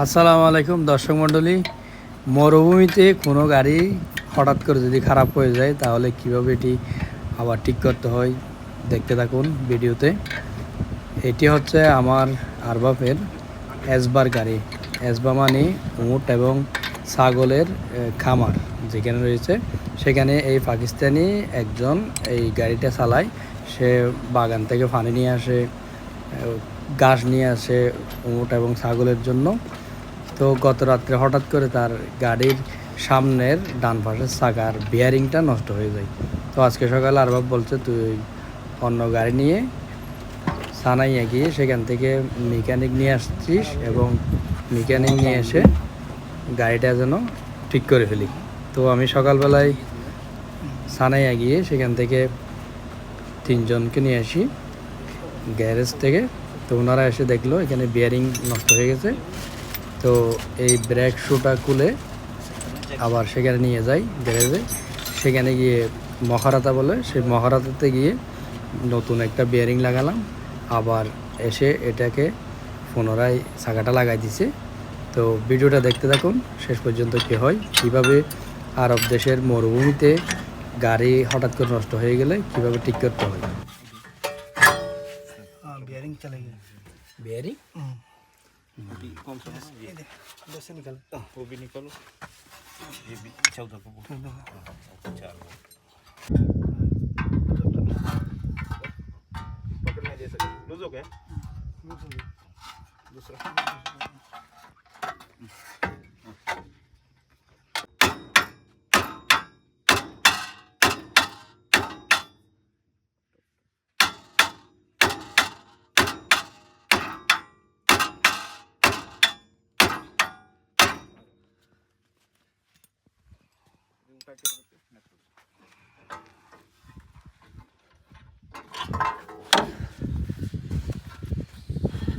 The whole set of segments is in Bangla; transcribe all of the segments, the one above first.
আসসালামু আলাইকুম, দর্শক মণ্ডলী। মরুভূমিতে কোনো গাড়ি হঠাৎ করে যদি খারাপ হয়ে যায়, তাহলে কীভাবে এটি আবার ঠিক করতে হয় দেখতে থাকুন ভিডিওতে। এটি হচ্ছে আমার আরবাফের এসবার গাড়ি। এসবা মানে উট এবং ছাগলের খামার যেখানে রয়েছে। সেখানে এই পাকিস্তানি একজন এই গাড়িটা চালায়। সে বাগান থেকে পানি নিয়ে আসে ঘাস নিয়ে আসে উট এবং ছাগলের জন্য। তো গত রাত্রে হঠাৎ করে তার গাড়ির সামনের ডান পাশের চাকার বিয়ারিংটা নষ্ট হয়ে যায়। তো আজকে সকালে আরবাব বলছে, তুই অন্য গাড়ি নিয়ে সানাইয়া গিয়ে সেখান থেকে মেকানিক নিয়ে আসছিস এবং মেকানিক নিয়ে এসে গাড়িটা যেন ঠিক করে ফেলি। তো আমি সকালবেলায় সানাইয়া গিয়ে সেখান থেকে তিনজনকে নিয়ে আসি গ্যারেজ থেকে। তো ওনারা এসে দেখল, এখানে বিয়ারিং নষ্ট হয়ে গেছে। তো এই ব্রেক শুটা খুলে আবার সেখানে নিয়ে যাই গ্যারেজে। সেখানে গিয়ে মহারাতা বলে সেই মহারাতাতে গিয়ে নতুন একটা বিয়ারিং লাগালাম। আবার এসে এটাকে পুনরায় ছাগাটা লাগাই দিছে। তো ভিডিওটা দেখতে থাকুন শেষ পর্যন্ত কী হয় কীভাবে আরব দেশের মরুভূমিতে গাড়ি হঠাৎ করে নষ্ট হয়ে গেলে কীভাবে ঠিক করতে হবে বিয়ারিং চালাই বিয়ারিং अभी कौन सा जैसे निकल. वो भी निकालो ये भी चौदह. को. चार पकड़ने जैसे. लूज हो. गया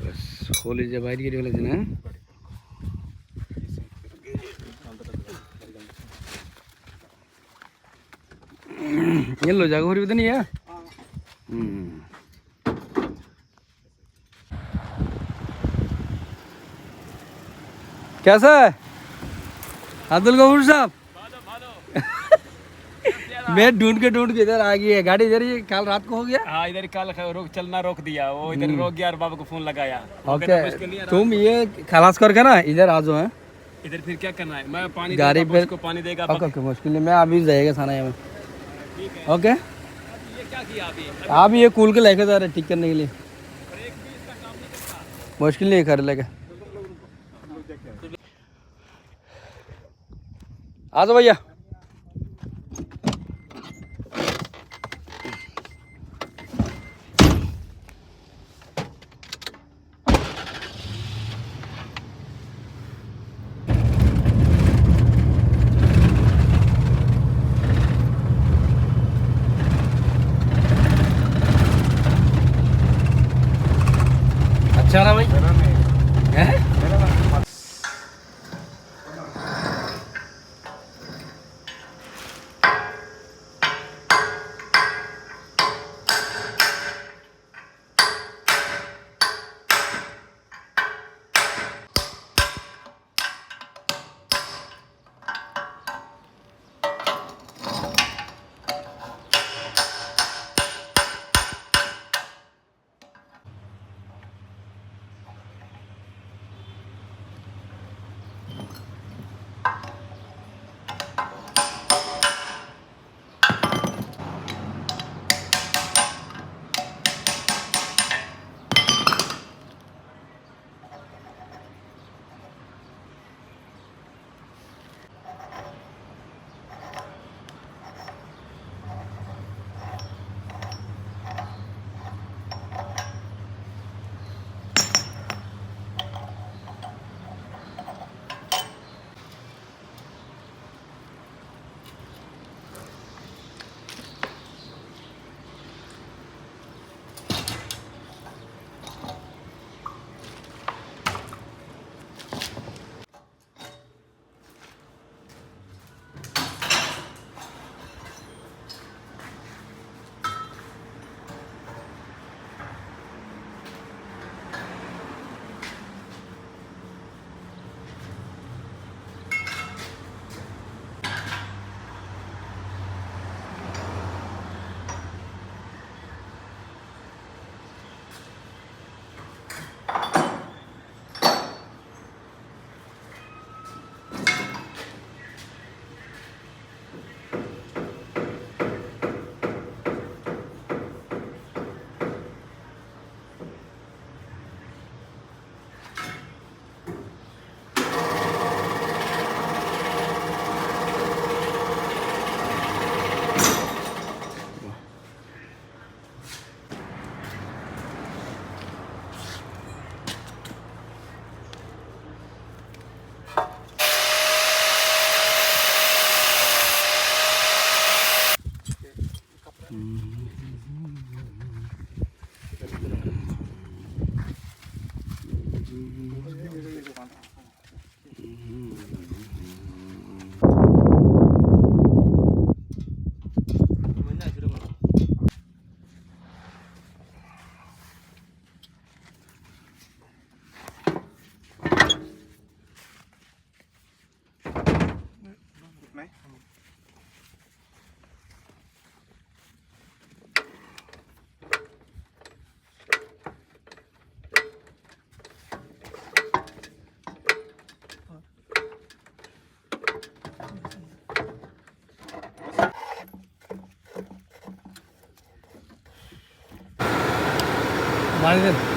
बस होल लो जागो हरी उतनी तो है? हम्म। कैसा है अब्दुल गफूर साहब। मैं ढूंढ के ढूंढ के इधर आ गई है गाड़ी इधर ही कल रात को हो गया? हाँ इधर कल रोक चलना रोक दिया वो इधर रोक गया और बाबा को फ़ोन लगाया। ओके है, तुम ये खलास करके ना इधर आ जाओ इधर फिर क्या करना है? मैं पानी गाड़ी पे- उसको पानी देगा ओके ओके मुश्किल मैं अभी जाएगा खाना में ओके। आप ये कूल के लेके जा रहे ठीक करने के लिए। मुश्किल नहीं कर लेके। आ जाओ भैया। চেহারা ভাই? হ্যাঁ? ಮಾಡಿದೆ